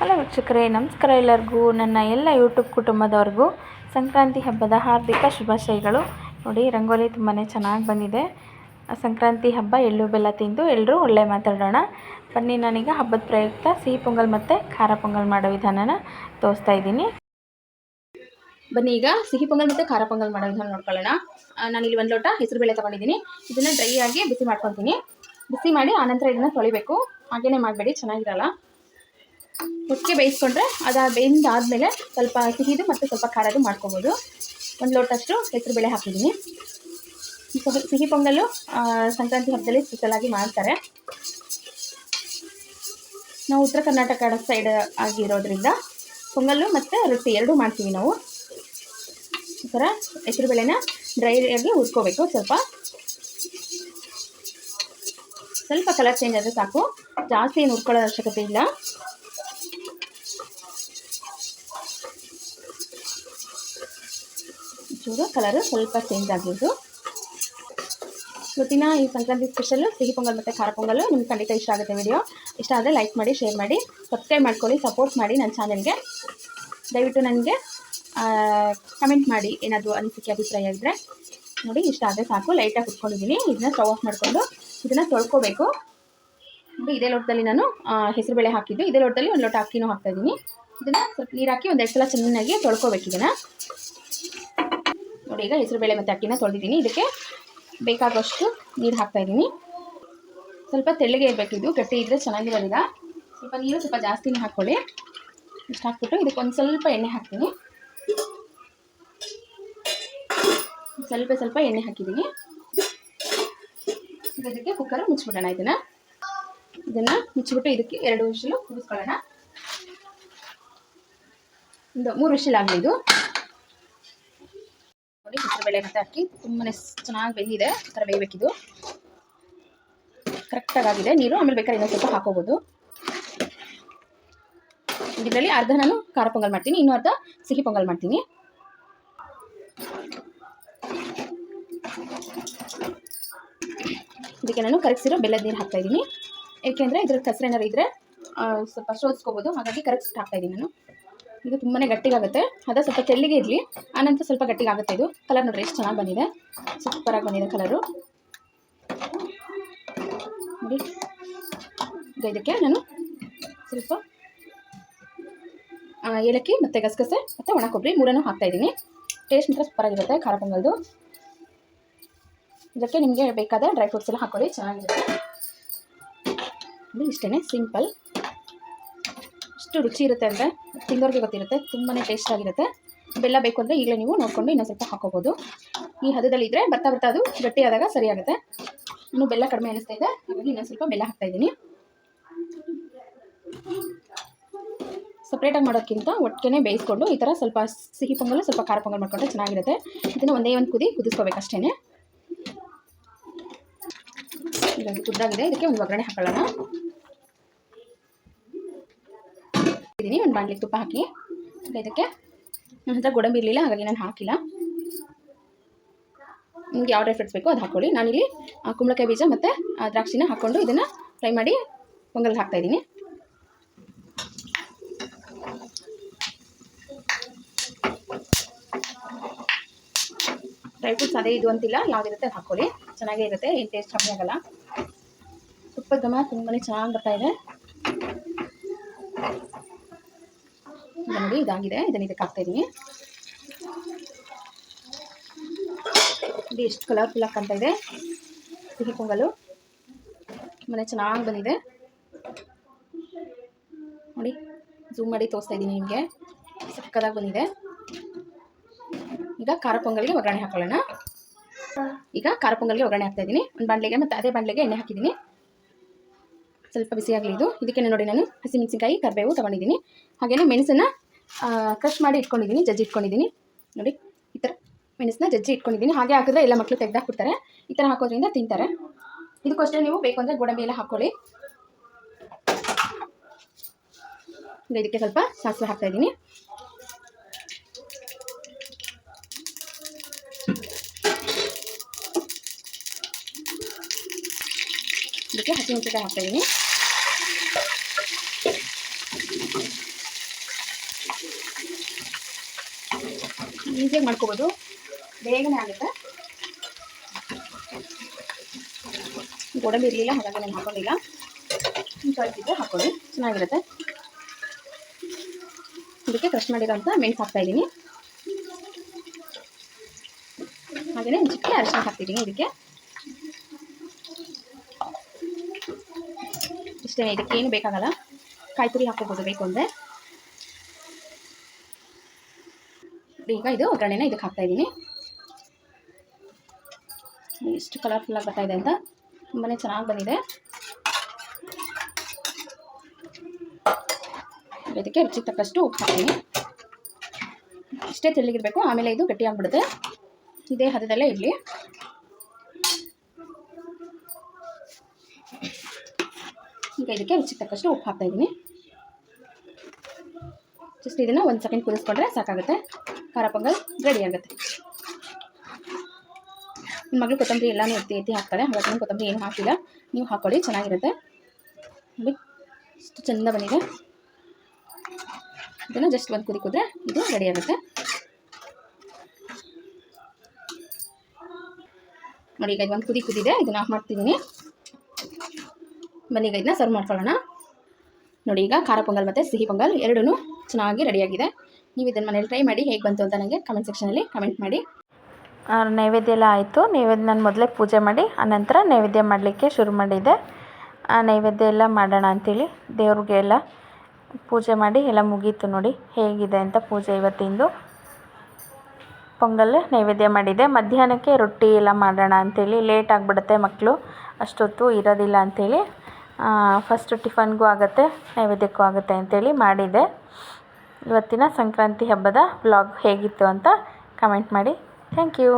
Hello ವೀಕ್ಷಕರೇ, ನಮಸ್ಕಾರ ಎಲ್ಲರಿಗೂ. ನನ್ನ ಎಲ್ಲ ಯೂಟ್ಯೂಬ್ ಕುಟುಂಬದವ್ರಿಗೂ ಸಂಕ್ರಾಂತಿ ಹಬ್ಬದ ಹಾರ್ದಿಕ ಶುಭಾಶಯಗಳು. ನೋಡಿ, ರಂಗೋಲಿ ತುಂಬಾ ಚೆನ್ನಾಗಿ ಬಂದಿದೆ. ಸಂಕ್ರಾಂತಿ ಹಬ್ಬ ಎಳ್ಳು, ಬೆಲ್ಲ ತಿಂದು ಎಲ್ಲರೂ ಒಳ್ಳೆ ಮಾತಾಡೋಣ. ಬನ್ನಿ, ನಾನೀಗ ಹಬ್ಬದ ಪ್ರಯುಕ್ತ ಸಿಹಿ ಪೊಂಗಲ್ ಮತ್ತು ಖಾರ ಪೊಂಗಲ್ ಮಾಡೋ ವಿಧಾನನ ತೋರಿಸ್ತಾ ಇದ್ದೀನಿ. ಬನ್ನಿ, ಈಗ ಸಿಹಿ ಪೊಂಗಲ್ ಮತ್ತು ಖಾರ ಪೊಂಗಲ್ ಮಾಡೋ ವಿಧಾನ ನೋಡ್ಕೊಳ್ಳೋಣ. ನಾನಿಲ್ಲಿ ಒಂದು ಲೋಟ ಹೆಸರುಬೇಳೆ ತೊಗೊಂಡಿದ್ದೀನಿ. ಇದನ್ನು ಡ್ರೈ ಆಗಿ ಬಿಸಿ ಮಾಡ್ಕೊತೀನಿ. ಬಿಸಿ ಮಾಡಿ ಆನಂತರ ಇದನ್ನು ತೊಳಿಬೇಕು. ಹಾಗೇನೆ ಮಾಡಬೇಡಿ, ಚೆನ್ನಾಗಿರಲ್ಲ. ಒಟ್ಟಿಗೆ ಬೇಯಿಸ್ಕೊಂಡ್ರೆ ಅದು ಬೆಂದಾದಮೇಲೆ ಸ್ವಲ್ಪ ಸಿಹಿದು ಮತ್ತು ಸ್ವಲ್ಪ ಖಾರದು ಮಾಡ್ಕೊಬೋದು. ಒಂದು ಲೋಟಷ್ಟು ಹೆಸರು ಬೇಳೆ ಹಾಕಿದ್ದೀನಿ. ಸಿಹಿ- ಪೊಂಗಲ್ಲು ಸಂಕ್ರಾಂತಿ ಹಬ್ಬದಲ್ಲಿ ಸ್ಪೆಷಲಾಗಿ ಮಾಡ್ತಾರೆ. ನಾವು ಉತ್ತರ ಕರ್ನಾಟಕ ಸೈಡ್ ಆಗಿರೋದ್ರಿಂದ ಪೊಂಗಲ್ಲು ಮತ್ತು ರೊಟ್ಟಿ ಎರಡೂ ಮಾಡ್ತೀವಿ ನಾವು. ಈ ಥರ ಹೆಸರು ಬೇಳೆನ ಡ್ರೈ ಆಗಿ ಹುರ್ಕೋಬೇಕು ಸ್ವಲ್ಪ. ಸ್ವಲ್ಪ ಕಲರ್ ಚೇಂಜ್ ಆದರೆ ಸಾಕು. ಜಾಸ್ತಿ ಏನು ಉರ್ಕೊಳ್ಳೋ ಅವಶ್ಯಕತೆ ಇಲ್ಲ. ಚೂರು ಕಲರು ಸ್ವಲ್ಪ ಚೇಂಜ್ ಆಗ್ಬೋದು ಇವತ್ತಿನ ಈ ಸಂಕ್ರಾಂತಿ ಸ್ಪೆಷಲ್ ಸಿಹಿ ಪೊಂಗಲ್ ಮತ್ತು ಖಾರ ಪೊಂಗಲ್ ನಿಮ್ಗೆ ಖಂಡಿತ ಇಷ್ಟ ಆಗುತ್ತೆ ವಿಡಿಯೋ ಇಷ್ಟ ಆದರೆ ಲೈಕ್ ಮಾಡಿ ಶೇರ್ ಮಾಡಿ ಸಬ್ಸ್ಕ್ರೈಬ್ ಮಾಡ್ಕೊಳ್ಳಿ ಸಪೋರ್ಟ್ ಮಾಡಿ ನನ್ನ ಚಾನಲ್ಗೆ ದಯವಿಟ್ಟು ನನಗೆ ಕಮೆಂಟ್ ಮಾಡಿ, ಏನಾದರೂ ಅನಿಸಿಕೆ, ಅಭಿಪ್ರಾಯ ಇದ್ದರೆ ನೋಡಿ, ಇಷ್ಟ ಆದರೆ ಸಾಕು. ಲೈಟಾಗಿ ಕುತ್ಕೊಂಡಿದ್ದೀನಿ. ಇದನ್ನ ಸ್ಟವ್ ಆಫ್ ಮಾಡಿಕೊಂಡು ಇದನ್ನು ತೊಳ್ಕೊಬೇಕು. ನೋಡಿ, ಇದೇ ಲೋಟದಲ್ಲಿ ನಾನು ಹೆಸರುಬೇಳೆ ಹಾಕಿದ್ದು. ಇದೇ ಲೋಟದಲ್ಲಿ ಒಂದು ಲೋಟ ಅಕ್ಕಿನೂ ಹಾಕ್ತಾಯಿದ್ದೀನಿ ಇದನ್ನು ಸ್ವಲ್ಪ ನೀರು ಹಾಕಿ ಒಂದು ಎರಡು ಸಲ ಚೆನ್ನಾಗಿ ತೊಳ್ಕೊಬೇಕು ಇದನ್ನು. ನೋಡಿ ಈಗ ಹೆಸರುಬೇಳೆ ಮತ್ತು ಅಕ್ಕಿನ ತೊಳೆದಿದ್ದೀನಿ. ಇದಕ್ಕೆ ಬೇಕಾಗುವಷ್ಟು ನೀರು ಹಾಕ್ತಾಯಿದ್ದೀನಿ ಸ್ವಲ್ಪ ತೆಳ್ಳಗೆ ಇರಬೇಕು ಇದು, ಗಟ್ಟಿ ಇದ್ದರೆ ಚೆನ್ನಾಗಿರೋದಿಲ್ಲ ಸ್ವಲ್ಪ ನೀರು ಸ್ವಲ್ಪ ಜಾಸ್ತಿನೇ ಹಾಕ್ಕೊಳ್ಳಿ. ಇಷ್ಟು ಹಾಕ್ಬಿಟ್ಟು ಇದಕ್ಕೆ ಒಂದು ಸ್ವಲ್ಪ ಎಣ್ಣೆ ಹಾಕ್ತೀನಿ. ಸ್ವಲ್ಪ ಸ್ವಲ್ಪ ಎಣ್ಣೆ ಹಾಕಿದ್ದೀನಿ. ಇದಕ್ಕೆ ಕುಕ್ಕರ್ ಮುಚ್ಚಿಬಿಡೋಣ ಇದನ್ನು. ಇದನ್ನು ಮುಚ್ಚಿಬಿಟ್ಟು ಇದಕ್ಕೆ ಎರಡು ವಿಷಲು ಕುದಿಸ್ಕೊಳ್ಳೋಣ. ಒಂದು ಮೂರು ವಿಷಲ್ ಆಗಲಿ ಇದು. ನೋಡಿ ಹಾಕಿ ತುಂಬಾ ಚೆನ್ನಾಗಿ ಬೆಂದಿದೆ, ಈ ಥರ ಬೇಯಬೇಕಿದು. ಕರೆಕ್ಟಾಗಿ ಆಗಿದೆ. ನೀರು ಆಮೇಲೆ ಬೇಕಾದ್ರೆ ಇನ್ನೊಂದು ಸ್ವಲ್ಪ ಹಾಕೋಬೋದು. ಇದರಲ್ಲಿ ಅರ್ಧ ನಾನು ಖಾರ ಪೊಂಗಲ್ ಮಾಡ್ತೀನಿ, ಇನ್ನೂ ಅರ್ಧ ಸಿಹಿ ಪೊಂಗಲ್ ಮಾಡ್ತೀನಿ. ಇದಕ್ಕೆ ನಾನು ಕರಗಿಸಿರೋ ಬೆಲ್ಲದ ನೀರು ಹಾಕ್ತಾ ಇದ್ದೀನಿ ಏಕೆಂದರೆ ಇದ್ರ ಕಸರು ಏನಾರು ಇದ್ದರೆ ಸ್ವಲ್ಪ ಶೋಧಿಸ್ಕೋಬೋದು. ಹಾಗಾಗಿ ಕರೆಕ್ಟ್ ಹಾಕ್ತಾ ಇದ್ದೀನಿ ನಾನು. ಇದು ತುಂಬಾ ಗಟ್ಟಿಗಾಗುತ್ತೆ. ಅದೇ ಸ್ವಲ್ಪ ತೆಲ್ಲಿಗೆ ಇರಲಿ. ಆನಂತರ ಸ್ವಲ್ಪ ಗಟ್ಟಿಗಾಗುತ್ತೆ ಇದು. ಕಲರ್ ನೋಡ್ರಿ, ಎಷ್ಟು ಚೆನ್ನಾಗಿ ಬಂದಿದೆ. ಸೂಪರಾಗಿ ಬಂದಿದೆ ಕಲರು ನೋಡಿ. ಈಗ ಇದಕ್ಕೆ ನಾನು ಸ್ವಲ್ಪ ಏಲಕ್ಕಿ ಮತ್ತು ಗಸಗಸೆ ಮತ್ತು ಒಣ ಕೊಬ್ಬರಿ ಮೂರನ್ನು ಹಾಕ್ತಾಯಿದ್ದೀನಿ ಟೇಸ್ಟ್ ಮಾತ್ರ ಸೂಪರಾಗಿರುತ್ತೆ ಖಾರ ಪೊಂಗಲ್ದು. ಇದಕ್ಕೆ ನಿಮಗೆ ಬೇಕಾದ ಡ್ರೈ ಫ್ರೂಟ್ಸ್ ಎಲ್ಲ ಹಾಕೊಳ್ಳಿ, ಚೆನ್ನಾಗಿರುತ್ತೆ. ಇಷ್ಟೇ ಸಿಂಪಲ್ ಎಷ್ಟು ರುಚಿ ಇರುತ್ತೆ ಅಂದರೆ ತಿಂದೋರಿಗೆ ಗೊತ್ತಿರುತ್ತೆ ತುಂಬಾ ಟೇಸ್ಟ್ ಆಗಿರುತ್ತೆ. ಬೆಲ್ಲ ಬೇಕು ಅಂದರೆ ಈಗಲೇ ನೀವು ನೋಡಿಕೊಂಡು ಇನ್ನೊಂದು ಸ್ವಲ್ಪ ಹಾಕೋಬೋದು. ಈ ಹದದಲ್ಲಿ ಇದ್ದರೆ ಬರ್ತಾ ಬರ್ತಾ ಅದು ಗಟ್ಟಿಯಾದಾಗ ಸರಿಯಾಗುತ್ತೆ ಇನ್ನು ಬೆಲ್ಲ ಕಡಿಮೆ ಅನಿಸ್ತಾ ಇದೆ. ಹಾಗಾಗಿ ಇನ್ನೊಂದು ಸ್ವಲ್ಪ ಬೆಲ್ಲ ಹಾಕ್ತಾ ಇದ್ದೀನಿ. ಸಪ್ರೇಟಾಗಿ ಮಾಡೋದಕ್ಕಿಂತ ಒಟ್ಟಿಗೆ ಬೇಯಿಸ್ಕೊಂಡು ಈ ಥರ ಸ್ವಲ್ಪ ಸಿಹಿ ಪೊಂಗಲ್, ಸ್ವಲ್ಪ ಖಾರ ಪೊಂಗಲ್ ಮಾಡ್ಕೊಂಡ್ರೆ ಚೆನ್ನಾಗಿರುತ್ತೆ. ಇದನ್ನು ಒಂದೇ ಒಂದು ಕುದಿ ಕುದಿಸ್ಕೋಬೇಕು ಅಷ್ಟೇ ಇದೊಂದು ಕುದ್ದಾಗಿದೆ. ಇದಕ್ಕೆ ಒಂದು ಒಗ್ಗರಣೆ ಹಾಕೊಳ್ಳೋಣ. ಇದೀನಿ ಒಂದು ಬಾಣಲಿಗೆ ತುಪ್ಪ ಹಾಕಿ. ಇದಕ್ಕೆ ನನ್ನ ಹತ್ರ ಗೋಡಂಬಿ ಇರಲಿಲ್ಲ, ಹಾಗಾಗಿ ನಾನು ಹಾಕಿಲ್ಲ. ನಿಮ್ಗೆ ಯಾವ ಡ್ರೈ ಫ್ರೂಟ್ಸ್ ಬೇಕೋ ಅದು ಹಾಕ್ಕೊಳ್ಳಿ ನಾನಿಲ್ಲಿ ಕುಂಬಳಕಾಯಿ ಬೀಜ ಮತ್ತು ದ್ರಾಕ್ಷಿನ ಹಾಕ್ಕೊಂಡು ಇದನ್ನು ಫ್ರೈ ಮಾಡಿ ಪೊಂಗಲ್ಗೆ ಹಾಕ್ತಾಯಿದ್ದೀನಿ ಡ್ರೈ ಫ್ರೂಟ್ಸ್ ಅದೇ ಇದು ಅಂತಿಲ್ಲ. ಯಾವುದಿರುತ್ತೆ ಅದು ಹಾಕ್ಕೊಳ್ಳಿ ಚೆನ್ನಾಗೇ ಇರುತ್ತೆ. ಏನು ಟೇಸ್ಟ್ ಕಮ್ಮಿ ಆಗಲ್ಲ. ತುಪ್ಪದ ಘಮ ತುಂಬಾ ಚೆನ್ನಾಗಿ ಬರ್ತಾ ಇದೆ. ನೋಡಿ, ಇದಾಗಿದೆ. ಇದನ್ನು ಇದಕ್ಕೆ ಹಾಕ್ತಾಯಿದ್ದೀನಿ ಇದು ಎಷ್ಟು ಕಲರ್ಫುಲ್ ಕಾಣ್ತಾ ಇದೆ. ಸಿಹಿ ಪೊಂಗಲು. ಮನೆ ಚೆನ್ನಾಗಿ ಬಂದಿದೆ. ನೋಡಿ ಝೂಮ್ ಮಾಡಿ ತೋರಿಸ್ತಾ ಇದ್ದೀನಿ ನಿಮಗೆ. ಸಕ್ಕದಾಗಿ ಬಂದಿದೆ. ಈಗ ಖಾರ ಪೊಂಗಲ್ಗೆ ಒಗ್ಗರಣೆ ಹಾಕೊಳ್ಳೋಣ. ಈಗ ಖಾರ ಪೊಂಗಲ್ಗೆ ಒಗ್ಗರಣೆ ಹಾಕ್ತಾ ಒಂದು ಬಾಣಲೆಗೆ ಮತ್ತು ಅದೇ ಬಾಣಲೆಗೆ ಎಣ್ಣೆ ಹಾಕಿದ್ದೀನಿ ಸ್ವಲ್ಪ ಬಿಸಿಯಾಗಲಿ ಇದು. ಇದಕ್ಕೆ ನೋಡಿ ನಾನು ಹಸಿಮೆಣಸಿನ್ಕಾಯಿ ಕರಿಬೇವು ತೊಗೊಂಡಿದ್ದೀನಿ ಹಾಗೆಯೇ ಮೆಣಸನ್ನು ಕ್ರಷ್ ಮಾಡಿ ಇಟ್ಕೊಂಡಿದ್ದೀನಿ ಜಜ್ಜಿ ಇಟ್ಕೊಂಡಿದ್ದೀನಿ ನೋಡಿ, ಈ ಥರ ಮೆಣಸನ್ನ ಜಜ್ಜಿ ಇಟ್ಕೊಂಡಿದ್ದೀನಿ ಹಾಗೆ ಹಾಕಿದ್ರೆ ಎಲ್ಲ ಮಕ್ಕಳು ತೆಗೆದಾಕ್ಬಿಡ್ತಾರೆ. ಈ ಥರ ಹಾಕೋದ್ರಿಂದ ತಿಂತಾರೆ. ಇದಕ್ಕೋಸ್ಕರ ನೀವು ಬೇಕು ಅಂದರೆ ಗೋಡಂಬಿ ಎಲ್ಲ ಹಾಕ್ಕೊಳ್ಳಿ. ಇದಕ್ಕೆ ಸ್ವಲ್ಪ ಸಾಸಿವೆ ಹಾಕ್ತಾ ಇದ್ದೀನಿ ಇದಕ್ಕೆ ಹಸಿಮೆಣಸಿನ್ಕಾಯಿ ಹಾಕ್ತಾ ಈಸಿಯಾಗಿ ಮಾಡ್ಕೋಬೋದು. ಬೇಗನೆ ಆಗುತ್ತೆ. ಗೋಡಂಬಿ ಇರಲಿಲ್ಲ ಹಾಗಾಗಿ ನಾನು ಹಾಕೊಂಡಿಲ್ಲ. ಕಳಿಸಿದ್ರೆ ಹಾಕೊಳ್ಳಿ. ಚೆನ್ನಾಗಿರುತ್ತೆ. ಇದಕ್ಕೆ ಕ್ರಶ್ ಮಾಡಿರೋಂಥ ಮೆಣಸು ಹಾಕ್ತಾ ಇದ್ದೀನಿ. ಹಾಗೆಯೇ ಚಿಕ್ಕ ಅರಿಶಿನ ಹಾಕ್ತಿದ್ದೀನಿ ಇದಕ್ಕೆ. ಇಷ್ಟೇ ಇದಕ್ಕೆ ಏನು ಬೇಕಾಗಲ್ಲ. ಕಾಯಿ ತುರಿ ಹಾಕೋಬೋದು ಬೇಕು ಅಂದರೆ. ಈಗ ಇದು ಒಗ್ಗರಣೆನ ಇದಕ್ಕೆ ಹಾಕ್ತಾಯಿದ್ದೀನಿ ಎಷ್ಟು ಕಲರ್ಫುಲ್ಲಾಗಿ ಬರ್ತಾ ಇದೆ ಅಂತ ತುಂಬಾ ಚೆನ್ನಾಗಿ ಬಂದಿದೆ. ಇದಕ್ಕೆ ರುಚಿಗೆ ತಕ್ಕಷ್ಟು ಉಪ್ಪು ಹಾಕ್ತೀನಿ. ಇಷ್ಟೇ ತೆಳ್ಳಗಿರಬೇಕು, ಆಮೇಲೆ ಇದು ಗಟ್ಟಿ ಆಗಿಬಿಡುತ್ತೆ ಇದೇ ಹದದಲ್ಲೇ ಇರಲಿ. ಈಗ ಇದಕ್ಕೆ ರುಚಿಗೆ ತಕ್ಕಷ್ಟು ಉಪ್ಪು ಹಾಕ್ತಾಯಿದ್ದೀನಿ ಜಸ್ಟ್ ಇದನ್ನು ಒಂದು ಸೆಕೆಂಡ್ ಕುದಿಸ್ಕೊಂಡ್ರೆ ಸಾಕಾಗುತ್ತೆ. ಖಾರ ಪೊಂಗಲ್ ರೆಡಿ ಆಗುತ್ತೆ. ನಿಮ್ಮ ಮಗಳು ಕೊತ್ತಂಬರಿ ಎಲ್ಲಾನು ಎತ್ತಿ ಎತ್ತಿ ಹಾಕ್ತಾರೆ ಹಾಗಾಗಿ ಕೊತ್ತಂಬರಿ ಏನು ಹಾಕಿಲ್ಲ. ನೀವು ಹಾಕೊಳ್ಳಿ, ಚೆನ್ನಾಗಿರುತ್ತೆ. ನೋಡಿ ಎಷ್ಟು ಚೆಂದ ಬಂದಿದೆ. ಇದನ್ನು ಜಸ್ಟ್ ಒಂದು ಕುದಿ ಕುದ್ರೆ ಇದು ರೆಡಿ ಆಗುತ್ತೆ. ನೋಡಿ, ಈಗ ಒಂದು ಕುದಿ ಕುದಿದೆ. ಇದನ್ನು ಆಫ್ ಮಾಡ್ತಿದ್ದೀನಿ. ಬನ್ನಿ, ಈಗ ಇದನ್ನ ಸರ್ವ್ ಮಾಡ್ಕೊಳ್ಳೋಣ. ನೋಡಿ, ಈಗ ಖಾರ ಪೊಂಗಲ್ ಮತ್ತು ಸಿಹಿ ಪೊಂಗಲ್ ಎರಡೂ ಚೆನ್ನಾಗಿ ರೆಡಿಯಾಗಿದೆ ನೀವು ಇದನ್ನು ಮನೇಲಿ ಟ್ರೈ ಮಾಡಿ ಹೇಗೆ ಬಂತು ಅಂತ ನನಗೆ ಕಮೆಂಟ್ ಸೆಕ್ಷನಲ್ಲಿ ಕಮೆಂಟ್ ಮಾಡಿ. ನೈವೇದ್ಯ ಎಲ್ಲ ಆಯಿತು. ನೈವೇದ್ಯ ನಾನು ಮೊದಲೇ ಪೂಜೆ ಮಾಡಿ ಆನಂತರ ನೈವೇದ್ಯ ಮಾಡಲಿಕ್ಕೆ ಶುರು ಮಾಡಿದ್ದೆ ಆ, ನೈವೇದ್ಯ ಎಲ್ಲ ಮಾಡೋಣ ಅಂತೇಳಿ ದೇವ್ರಿಗೆ ಎಲ್ಲ ಪೂಜೆ ಮಾಡಿ ಎಲ್ಲ ಮುಗೀತು ನೋಡಿ ಹೇಗಿದೆ ಅಂತ ಪೂಜೆ ಇವತ್ತಿಂದು. ಪೊಂಗಲ್ ನೈವೇದ್ಯ ಮಾಡಿದೆ. ಮಧ್ಯಾಹ್ನಕ್ಕೆ ರೊಟ್ಟಿ ಎಲ್ಲ ಮಾಡೋಣ ಅಂಥೇಳಿ ಲೇಟ್ ಆಗಿಬಿಡುತ್ತೆ ಮಕ್ಕಳು ಅಷ್ಟೊತ್ತು ಇರೋದಿಲ್ಲ ಅಂಥೇಳಿ ಫಸ್ಟು ಟಿಫನ್ಗೂ ಆಗುತ್ತೆ, ನೈವೇದ್ಯಕ್ಕೂ ಆಗುತ್ತೆ ಅಂಥೇಳಿ ಮಾಡಿದೆ. ಇವತ್ತಿನ ಸಂಕ್ರಾಂತಿ ಹಬ್ಬದ ವ್ಲಾಗ್ ಹೇಗಿತ್ತು ಅಂತ ಕಮೆಂಟ್ ಮಾಡಿ. Thank you